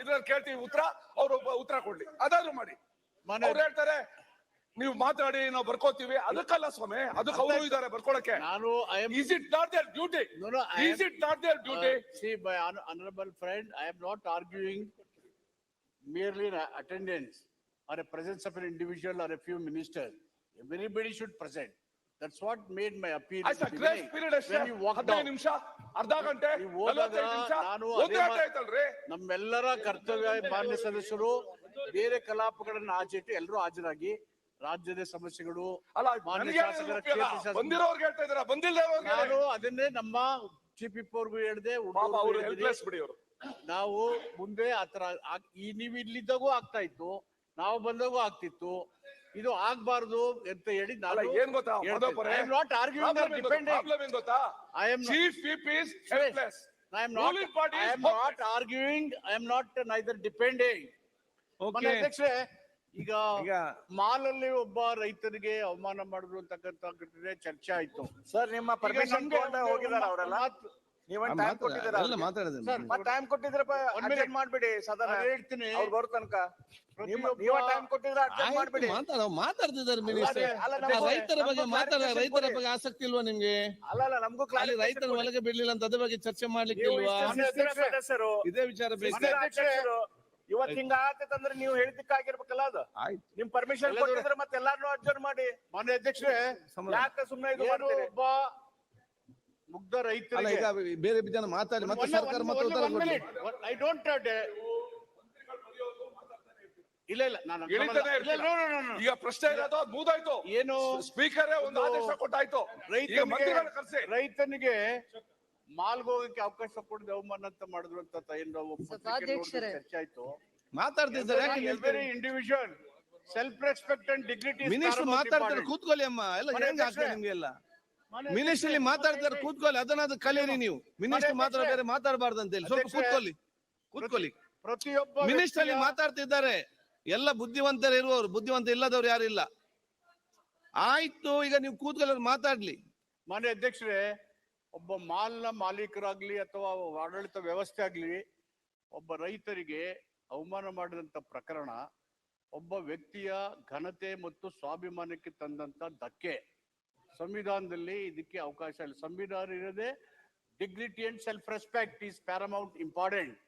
ಇದ್ರಲ್ಲಿ ಕೇಳ್ತೀವಿ ಉತ್ತರ ಅವರು ಉತ್ತರ ಕೊಡ್ಲಿ. ಅದಾದ್ರೂ ಮಾಡಿ. ಮನೆ ಅವ್ರು ಹೇಳ್ತಾರೆ ನೀವು ಮಾತಾಡಿ ನಾವು ಬರ್ಕೋತೀವಿ. ಅದಕ್ಕಲ್ಲ ಸ್ವಾಮಿ ಅದಕ್ಕೆ ಅವರು ಇದಾರೆ ಬರ್ಕೊಳಕ್ಕೆ. ನಾನು I am is it not their duty no no is it not their duty see by honourable friend I am not arguing merely attendance or a presence or a presence of an individual or a few ministers. Everybody should present. That's what made my appeal. ಆಯ್ತಾ grace period ಅಷ್ಟೇ When you walk ಹದಿನೈದು down, ನಿಮಿಷ ಅರ್ಧ ಗಂಟೆ ನೀವು ಹೋದಾಗ ನಲವತ್ತೈದು ನಿಮಿಷ ನಾನು ಒಂದೇ ಅದೇ ಆಟ ಮಾತ್- ಆಯ್ತಲ್ರಿ ನಮ್ಮೆಲ್ಲರ ಕರ್ತವ್ಯ ಮಾನ್ಯ ಸದಸ್ಯರು ಬೇರೆ ಕಲಾಪಗಳನ್ನ ಆಚೆಟ್ಟು ಎಲ್ಲರೂ ಹಾಜರಾಗಿ ರಾಜ್ಯದ ಸಮಸ್ಯೆಗಳು ಅಲ್ಲ ಮಾನ್ಯ ನನಗೆ ಶಾಸಕರ ಉಪಯೋಗ. ಕ್ಷೇತ್ರ ಶಾಸಕ- ಬಂದಿರೋರ್ಗೆ ಹೇಳ್ತಾ ಇದಾರ ಬಂದಿಲ್ಲ ನಾನು ಅದನ್ನೇ ನಮ್ಮ ಚೀಫ್ ವಿಪ್ ಅವ್ರಿಗೂ ಹೇಳಿದೆ ಪಾಪ ಹುಡುಗರಿಗೂ ಅವ್ರು ಹೇಳಿದ್ದೀನಿ. ಹೆಲ್ಪ್ಲೆಸ್ ಬಿಡಿ ಅವರು ನಾವು ಮುಂದೆ ಆತರ ಈ ನೀವು ಇಲ್ಲಿದ್ದಾಗೂ ಆಗ್ತಾ ಇತ್ತು ನಾವು ಬಂದಾಗೂ ಆಗ್ತಿತ್ತು ಇದು ಆಗ್ಬಾರ್ದು ಅಂತ ಹೇಳಿ ನಾನು ಏನ್ ಗೊತ್ತಾ? ನಾಟ್ ಆರ್ಗ್ಯೂಯಿಂಗ್ ಗೊತ್ತಾ? ಡಿಪೆಂಡಿಂಗ್ Problem ಏನ್ ಗೊತ್ತಾ? I am chief whip is helpless I am not I am not arguing I am not neither depending okay ಅಧ್ಯಕ್ಷರೇ ಈಗ ಮಾಲಲ್ಲಿ ಒಬ್ಬ ರೈತರಿಗೆ ಅವಮಾನ ಮಾಡಿದ್ರು ಅಂತಕ್ಕಂಥ ಘಟನೆ ಚರ್ಚೆ ಆಯ್ತು. ಸರ್ ನಿಮ್ಮ ಪರ್ಮಿಷನ್ ಹೋಗಿದ್ದಾರೆ ಹೋಗಿದಾರ ಅವರೆಲ್ಲ ಮಾತು- ಟೈಮ್ ಕೊಟ್ಟಿದ್ದೀರಾ ಎಲ್ಲ ಮಾತಾಡಿದ್ದೇನೆ ಸರ್, ಮತ್ ಟೈಮ್ ಕೊಟ್ಟಿದ್ರಪ್ಪ minute. ಮಾಡ್ಬಿಡಿ ಸದನ ನಾನು ಹೇಳ್ತೀನಿ. ಅವ್ರು ಬರೋ ತನಕ. ನೀವ ಟೈಮ್ ಕೊಟ್ಟಿದ್ರ ಆಯ್ತು, ಮಾಡ್ಬಿಡಿ. ಮಾತಾಡ ಮಾತಾಡ್ತಿದ್ದಾರೆ ಮಿನಿಸ್ಟರ್ ಅಲ್ಲ, ರೈತರ ಬಗ್ಗೆ ಮಾತಾಡ ರೈತರ ಬಗ್ಗೆ ಆಸಕ್ತಿ ಇಲ್ವಾ ನಿಮ್ಗೆ? ಅಲ್ಲ ಅಲ್ಲ ನಮಗೂ ಅಲ್ಲಿ ರೈತರ ಒಳಗೆ ಬಿಡ್ಲಿಲ್ಲ ಅಂತ ಅದ್ರ ಬಗ್ಗೆ ಚರ್ಚೆ ಮಾಡ್ಲಿಕ್ಕೆ ಇಲ್ವಾ? ಸದಸ್ಯರು- ಇದೇ ವಿಚಾರ ಬೇಕು ಇವತ್ ಹಿಂಗ ಆಗತ್ತಂದ್ರೆ ನೀವು ಹೇಳಿದಕ್ಕಾಗಿರ್ಬೇಕಲ್ಲ ಅದು? ಆಯ್ತು. ನಿಮ್ ಪರ್ಮಿಷನ್ ಎಲ್ಲರೂ- ಕೊಟ್ಟಿದ್ರೆ ಮತ್ತೆ ಎಲ್ಲಾರ್ನು ಅಡ್ಜಸ್ಟ್ ಮಾಡಿ. ಮಾನ್ಯ ಅಧ್ಯಕ್ಷರೇ. ಯಾಕೆ ಸುಮ್ನೆ ಇದು ಒಬ್ಬ ಮುಗ್ಧ ಅಲ್ಲ ರೈತರಿಗೆ ಈಗ ಬೇರೆ ಜನ ಮಾತಾಡಿ ಮತ್ತೆ ಸರ್ಕಾರ ಮತ್ತೆ ಉತ್ತರ ಕೊಡ್ಲಿ. ಐ ಡೋಂಟ್ ಇಲ್ಲ ಇಲ್ಲ ನಾನು ಇಲ್ಲ, ಇಲ್ಲ, no, no, no, no. ಈಗ ಪ್ರಶ್ನೆ ಇರೋದು ಅದು ಮುಗ್ದಾಯ್ತು ಏನು? ಸ್ಪೀಕರ್ ಒಂದು ಆದೇಶ ಕೊಟ್ಟಾಯ್ತು. ಈಗ ರೈತನಿಗೆ ಮಂತ್ರಿಗಳನ್ನ ಕರ್ಸಿ. ರೈತನಿಗೆ ಮಾಲ್ಗೆ ಹೋಗಕ್ಕೆ ಅವಕಾಶ ಕೊಡದೆ ಅವಮಾನ ಅಂತ ಮಾಡಿದ್ರು ಅಂತ ತ- ಏನು ನಾವು ಪತ್ರಿಕೆ ಸಭಾಧ್ಯಕ್ಷರೇ. ನೋಡಿದ್ರೆ ಚರ್ಚೆ ಆಯ್ತು. ಮಾತಾಡ್ತಿದ್ದಾರೆ ಯಾಕೆ every individual self respect and dignity minister ಮಾತಾಡ್ತಾರೆ ಕೂತ್ಕೊಳ್ಳಿ ಅಮ್ಮ. ಎಲ್ಲ ಮನೆ ಹೆಂಗ್ ಆಗ್ತದೆ ನಿಮ್ಗೆಲ್ಲ? ನಿಮ್ಗೆ ಎಲ್ಲ ಮಿನಿಸ್ಟ್ರಿ ಮಾತಾಡ್ತಾರೆ ಕೂತ್ಕೊಳ್ಳಿ ಅದನ್ನಾದ್ರು ಕಲಿಯಿರಿ ನೀವು. ಮಿನಿಸ್ಟರ್ ಮಾತ್ರ ಬೇರೆ ಮಾತಾಡಬಾರ್ದು ಅಂತ ಹೇಳಿ. ಸ್ವಲ್ಪ. ಕೂತ್ಕೊಳ್ಳಿ ಕೂತ್ಕೊಳ್ಳಿ. ಪ್ರತಿಯೊಬ್ಬ ಮಿನಿಸ್ಟರ್ ಅಲ್ಲಿ ಮಾತಾಡ್ತಿದ್ದಾರೆ. ಎಲ್ಲ ಬುದ್ಧಿವಂತರು ಇರುವವರು ಬುದ್ಧಿವಂತ ಇಲ್ಲದವ್ರು ಯಾರು ಇಲ್ಲ ಆಯ್ತು ಈಗ ನೀವು ಕೂತ್ಕೊಳ್ಳಿ ಅವ್ರು ಮಾತಾಡ್ಲಿ. ಮಾನ್ಯ ಅಧ್ಯಕ್ಷರೇ ಒಬ್ಬ ಮಾಲ್ನ ಮಾಲೀಕರಾಗ್ಲಿ ಅಥವಾ ಆಡಳಿತ ವ್ಯವಸ್ಥೆ ಆಗ್ಲಿ ಒಬ್ಬ ರೈತರಿಗೆ ಅವಮಾನ ಮಾಡಿದಂತ ಪ್ರಕರಣ ಒಬ್ಬ ವ್ಯಕ್ತಿಯ ಘನತೆ ಮತ್ತು ಸ್ವಾಭಿಮಾನಕ್ಕೆ ತಂದಂತ ಧಕ್ಕೆ. ಸಂವಿಧಾನದಲ್ಲಿ ಇದಕ್ಕೆ ಅವಕಾಶ ಇಲ್ಲ ಸಂವಿಧಾನ ಇರೋದೇ dignity and self respect is paramount important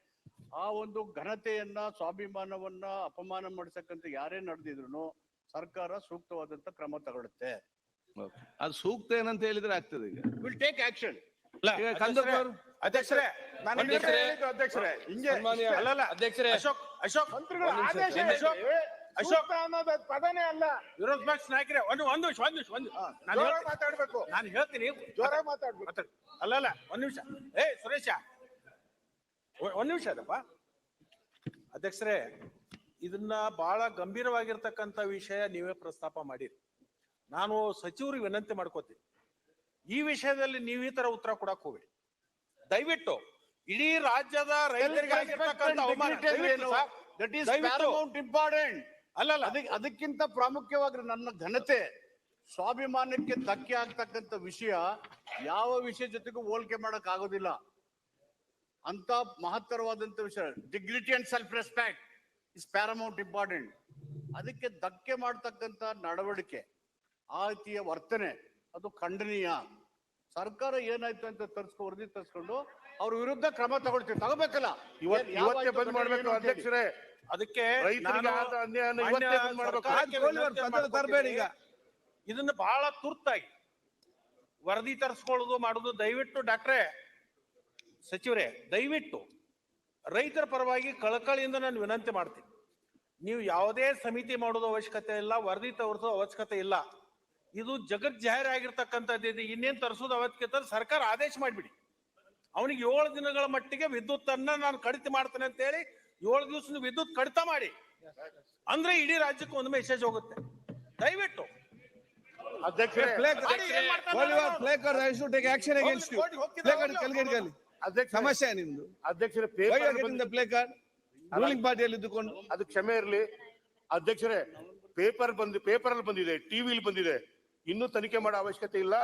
ಆ ಒಂದು ಘನತೆಯನ್ನ ಸ್ವಾಭಿಮಾನವನ್ನ ಅಪಮಾನ ಮಾಡ್ಸಕ್ಕಂತ ಯಾರೇ ನಡೆದಿದ್ರು ಸರ್ಕಾರ ಸೂಕ್ತವಾದಂತ ಕ್ರಮ ತಗೊಳುತ್ತೆ ಅದು ಸೂಕ್ತ ಏನಂತ ಹೇಳಿದ್ರೆ ಆಗ್ತದೆ ಈಗ ವಿಲ್ ಟೇಕ್ ಆಕ್ಷನ್ ಅಧ್ಯಕ್ಷರೇ ನಾನು ಅಧ್ಯಕ್ಷರೇ. ಹಿಂಗೆ ಅಲ್ಲಲ್ಲ. ಅಧ್ಯಕ್ಷರೇ ಅಶೋಕ್ ಅಶೋಕ್ ಮಂತ್ರಿಗಳ. ಆದೇಶ ಅಶೋಕ್ ಅನ್ನೋದು ಪದನೇ ಅಲ್ಲ. ವಿರೋಧ ಪಕ್ಷ ನಾಯಕರೇ ಒಂದು ಒಂದು ನಿಮಿಷ ಒಂದು ನಿಮಿಷ ಒಂದು ನಾನು ಜೋರಾಗಿ ಹೇಳ್ತೀನಿ- ಮಾತಾಡ್ಬೇಕು. ನಾನು ಹೇಳ್ತೀನಿ. ಜೋರಾಗಿ ಮಾತಾಡ್ಬೇಕು. ಅಲ್ಲ ಅಲ್ಲ ಒಂದ್ ನಿಮಿಷ. ಏ ಸುರೇಶ ಒ- ಒಂದ್ ನಿಮಿಷ ಅದಪ್ಪ. ಅಧ್ಯಕ್ಷರೇ ಇದನ್ನ ಬಹಳ ಗಂಭೀರವಾಗಿರ್ತಕ್ಕಂಥ ವಿಷಯ ನೀವೇ ಪ್ರಸ್ತಾಪ ಮಾಡಿರಿ. ನಾನು ಸಚಿವರಿಗೆ ವಿನಂತಿ ಮಾಡ್ಕೋತೀನಿ. ಈ ವಿಷಯದಲ್ಲಿ ನೀವು ಈ ತರ ಉತ್ತರ ಕೊಡಕ್ ಹೋಗ್ಬೇಡಿ. ದಯವಿಟ್ಟು ಇಡೀ ರಾಜ್ಯದ ರೈತರಿಗೆ ಆಗಿರ್ತಕ್ಕಂಥ ಅವಮಾನ. ದಯವಿಟ್ಟು ಸರ್, ದಟ್ ಈಸ್ ದಯವಿಟ್ಟು. ಇಂಪಾರ್ಟೆಂಟ್ ಅಲ್ಲಲ್ಲ. ಅದಕ್ಕೆ ಅದಕ್ಕಿಂತ ಪ್ರಾಮುಖ್ಯವಾಗಿ ನನ್ನ ಘನತೆ ಸ್ವಾಭಿಮಾನಕ್ಕೆ ಧಕ್ಕೆ ಆಗ್ತಕ್ಕಂಥ ವಿಷಯ ಯಾವ ವಿಷಯ ಜೊತೆಗೂ ಹೋಲಿಕೆ ಮಾಡಕ್ ಆಗೋದಿಲ್ಲ. ಅಂತ ಮಹತ್ತರವಾದಂತ ವಿಷಯ. Dignity and self respect is paramount important ಅದಕ್ಕೆ ಧಕ್ಕೆ ಮಾಡ್ತಕ್ಕಂಥ ನಡವಳಿಕೆ ಆ ರೀತಿಯ ವರ್ತನೆ ಅದು ಖಂಡನೀಯ. ಸರ್ಕಾರ ಏನಾಯ್ತು ಅಂತ ತರ್ಸ್ಕೊ ವರದಿ ತರ್ಸ್ಕೊಂಡು ಅವ್ರ ವಿರುದ್ಧ ಕ್ರಮ ತಗೊಳ್ತೀವಿ. ತಗೋಬೇಕಲ್ಲ? ಇವತ್ತೇ ಬಂದ್ ಮಾಡ್ಬೇಕು ಅಧ್ಯಕ್ಷರೇ? ಅದಕ್ಕೆ ರೈತರಿಗೆ ಆದ ಅನ್ಯಾಯನ ಇವತ್ತೇ ಬಂದ್ ಮಾಡ್ಬೇಕು. ಸರ್ಕಾರಕ್ಕೆ ಕೋಳಿ ಅವ್ರು ವಿನಂತಿ ಕದನ ತರಬೇಡಿ ಈಗ. ಇದನ್ನ ಬಹಳ ತುರ್ತಾಗಿ ವರದಿ ತರಿಸ್ಕೊಳ್ಳೋದು ಮಾಡೋದು ದಯವಿಟ್ಟು ಡಾಕ್ಟ್ರೆ ಸಚಿವರೇ ದಯವಿಟ್ಟು ರೈತರ ಪರವಾಗಿ ಕಳಕಳಿಯಿಂದ ನಾನು ವಿನಂತಿ ಮಾಡ್ತೀನಿ. ನೀವು ಯಾವುದೇ ಸಮಿತಿ ಮಾಡೋದು ಅವಶ್ಯಕತೆ ಇಲ್ಲ ವರದಿ ತೋರಿಸೋ ಅವಶ್ಯಕತೆ ಇಲ್ಲ. ಇದು ಜಗತ್ ಜಾಹೀರ್ ಆಗಿರ್ತಕ್ಕಂಥದ್ದು ಇದು. ಇನ್ನೇನ್ ತರಿಸೋದು ಅವಶ್ಯಕತೆ ತರ ಸರ್ಕಾರ ಆದೇಶ ಮಾಡಿಬಿಡಿ. ಅವನಿಗೆ ಏಳು ದಿನಗಳ ಮಟ್ಟಿಗೆ ವಿದ್ಯುತ್ ಅನ್ನ ನಾನು ಕಡಿತ ಮಾಡ್ತೇನೆ ಅಂತ ಹೇಳಿ ಏಳು ದಿವಸ ವಿದ್ಯುತ್ ಕಡಿತ ಮಾಡಿ. ಅಂದ್ರೆ ಇಡೀ ರಾಜ್ಯಕ್ಕೆ ಒಂದು ಮೆಸೇಜ್ ಹೋಗುತ್ತೆ. ದಯವಿಟ್ಟು. ಸಮಸ್ಯೆ ನಿಮ್ದು. ಅಧ್ಯಕ್ಷರ ಪ್ಲೇ ಕಾರ್ಡ್ ರೂಲಿಂಗ್ ಪಾರ್ಟಿಯಲ್ಲಿ ಇದ್ದುಕೊಂಡು. ಅದು ಕ್ಷಮೆ ಇರಲಿ. ಅಧ್ಯಕ್ಷರೇ ಪೇಪರ್ ಬಂದು ಪೇಪರ್ ಅಲ್ಲಿ ಬಂದಿದೆ ಟಿವಿಲಿ ಬಂದಿದೆ. ಇನ್ನೂ ತನಿಖೆ ಮಾಡೋ ಅವಶ್ಯಕತೆ ಇಲ್ಲ.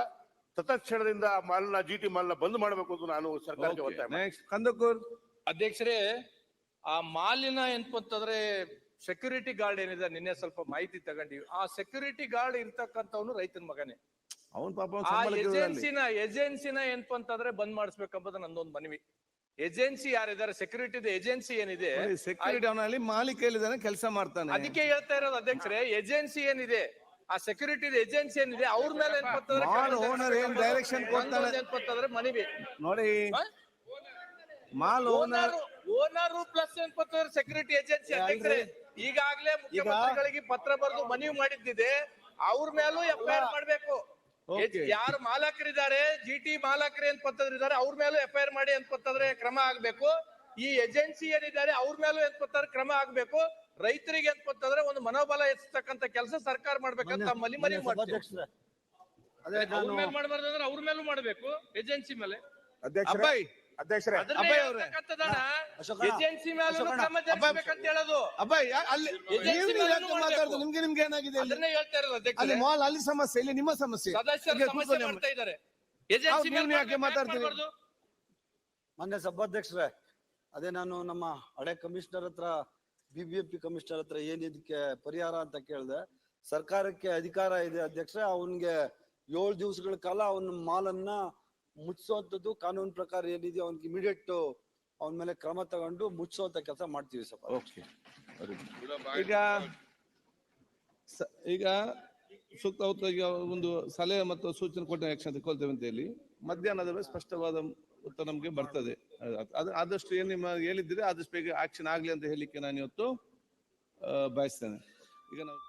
ತತ್ಕ್ಷಣದಿಂದ ಆ ಮಾಲ್ನ ಜಿ ಟಿ ಮಾಲ್ನ ಬಂದ್ ಮಾಡಬೇಕು ಅಂತ ನಾನು ಸರ್ಕಾರಕ್ಕೆ ಒತ್ತಾಯ ಮಾಡ್ತೀನಿ. ನೆಕ್ಸ್ಟ್ ಕಂದಕೂರ್. ಅಧ್ಯಕ್ಷರೇ ಆ ಮಾಲಿನ ಅಂತಂದ್ರೆ ಸೆಕ್ಯೂರಿಟಿ ಗಾರ್ಡ್ ಏನಿದೆ ನಿನ್ನೆ ಸ್ವಲ್ಪ ಮಾಹಿತಿ ತಗೊಂಡಿವಿ ಆ ಸೆಕ್ಯೂರಿಟಿ ಗಾರ್ಡ್ ಇರ್ತಕ್ಕಂಥವನು ರೈತನ ಮಗನೇ. ಅವನ್ ಪಾಪ ಆ. ಏಜೆನ್ಸಿನ ಏಜೆನ್ಸಿನ ಏನಪ್ಪ ಅಂತಂದ್ರೆ ಬಂದ್ ಮಾಡಿಸ್ಬೇಕಂಬುದು ನಂದೊಂದು ಮನವಿ. ಏಜೆನ್ಸಿ ಯಾರಿದ್ದಾರೆ ಸೆಕ್ಯೂರಿಟಿ ಏಜೆನ್ಸಿ ಏನಿದೆ ಸೆಕ್ಯೂರಿಟಿ ಅವನಲ್ಲಿ ಮಾಲೀಕ ಹೇಳಿದಾನೆ ಕೆಲಸ ಮಾಡ್ತಾನೆ. ಅದಕ್ಕೆ ಹೇಳ್ತಾ ಇರೋದು ಅಧ್ಯಕ್ಷರೇ ಏಜೆನ್ಸಿ ಏನಿದೆ ಆ ಸೆಕ್ಯೂರಿಟಿ ಏಜೆನ್ಸಿ ಏನಿದೆ ಅವ್ರ ಮೇಲೆ ಮಾಲ್ ಓನರ್ ಏನ್ ಡೈರೆಕ್ಷನ್ ಕೊಡ್ತಾನೆ? ಮನವಿ. ನೋಡಿ mall owner owner plus security agency ಅಧ್ಯಕ್ಷರೇ. ಈಗಾಗ್ಲೇ ಮುಖ್ಯಮಂತ್ರಿಗಳಿಗೆ ಪತ್ರ ಬರೆದು ಮನವಿ ಮಾಡಿದ್ದಿದೆ. ಅವ್ರ ಮೇಲೂ ಎಫ್ಐಆರ್ ಮಾಡಬೇಕು. ಯಾರು ಮಾಲಕರಿದ್ದಾರೆ ಜಿ ಟಿ ಮಾಲಕರು ಪತ್ರ ಇದಾರೆ ಅವ್ರ ಮೇಲೂ ಎಫ್ಐಆರ್ ಮಾಡಿ ಅಂತ ಪತ್ತದ್ರೆ ಕ್ರಮ ಆಗ್ಬೇಕು. ಈ ಏಜೆನ್ಸಿ ಏನಿದ್ದಾರೆ ಅವ್ರ ಮೇಲೂ ಏನ್ ಪತ್ತಾದ್ರೆ ಕ್ರಮ ಆಗ್ಬೇಕು. ರೈತರಿಗೆ ಏನ್ ಪತ್ತಂದ್ರೆ ಒಂದು ಮನೋಬಲ ಹೆಚ್ಚತಕ್ಕಂತ ಕೆಲಸ ಸರ್ಕಾರ ಮಾಡ್ಬೇಕಂತ ಮಲಿ ಮನವಿ ಮಾಡ್ಬೇಕು ಅವ್ರ ಮೇಲೆ ಮಾಡಬಾರ್ದು ಅಂದ್ರೆ ಅವ್ರ ಮೇಲೂ ಮಾಡ್ಬೇಕು ಏಜೆನ್ಸಿ ಮೇಲೆ. ಅಧ್ಯಕ್ಷರೇ ಏಜೆನ್ಸಿ ಮೇಲೂ ಕ್ರಮ ಜರುಗಿಸ್ಬೇಕಂತ ಹೇಳೋದು ಅಲ್ಲಿ. ಮಾತಾಡುದು ನಿಮ್ಗೆ ನಿಮ್ಗೆ ಏನಾಗಿದೆ ಅಲ್ಲಿ? ಅದನ್ನೇ ಹೇಳ್ತಾ ಇರೋದು ಅಲ್ಲಿ ಅಧ್ಯಕ್ಷರೇ ಮಾಲ್ ಅಲ್ಲಿ ಸಮಸ್ಯೆ ಇಲ್ಲಿ ನಿಮ್ಮ ಸಮಸ್ಯೆ ಸದಸ್ಯರು ಮೊನ್ನೆ ಸಮಸ್ಯೆ ಮಾಡ್ತಾ ಇದ್ದಾರೆ ಹೌದು, ನೀವು ಮೇಲೆ ಯಾಕೆ ಮಾಡ್ಬೇಕು, ಮಾತಾಡ್ತೀರಿ? ಮಾಡ್ಬಾರ್ದು? ಮಾನ್ಯ ಸಭಾಧ್ಯಕ್ಷರೇ ಅದೇ ನಾನು ನಮ್ಮ ಹಳೆ ಕಮಿಷನರ್ ಹತ್ರ ಬಿ ಬಿ ಪಿ ಕಮಿಷನರ್ ಹತ್ರ ಏನ್ ಇದಕ್ಕೆ ಪರಿಹಾರ ಅಂತ ಕೇಳಿದೆ ಸರ್ಕಾರಕ್ಕೆ ಅಧಿಕಾರ ಇದೆ ಅಧ್ಯಕ್ಷರೇ ಅವನ್ಗೆ ಏಳು ದಿವಸಗಳ ಕಾಲ ಅವನ ಮಾಲನ್ನ ಮುಚ್ಚುವಂಥದ್ದು ಕಾನೂನು ಪ್ರಕಾರ ಏನಿದೆ ಅವ್ನಿಗೆ ಇಮಿಡಿಯೇಟ್ ಅವನ ಮೇಲೆ ಕ್ರಮ ತಗೊಂಡು ಮುಚ್ಚುವಂತ ಕೆಲಸ ಮಾಡ್ತೀವಿ ಸ್ವಲ್ಪ ಓಕೆ ಈಗ ಸ- ಈಗ ಸೂಕ್ತವಾಗಿ ಒಂದು ಸಲಹೆ ಮತ್ತು ಸೂಚನೆ ಕೊಟ್ಟ ಆಕ್ಷನ್ ತಗೊಳ್ತೇವೆ ಅಂತ ಹೇಳಿ. ಮಧ್ಯಾಹ್ನದ ವೇಳೆ ಸ್ಪಷ್ಟವಾದ ಉತ್ತರ ನಮ್ಗೆ ಬರ್ತದೆ. ಅದು- ಅದು ಆದಷ್ಟು ಏನ್ ನಿಮ್ಮ ಹೇಳಿದ್ರೆ ಆದಷ್ಟು ಬೇಗ ಆಕ್ಷನ್ ಆಗ್ಲಿ ಅಂತ ಹೇಳಿಕ್ಕೆ ನಾನು ಇವತ್ತು ಆ, ಬಯಸ್ತೇನೆ. ಈಗ ನಾವು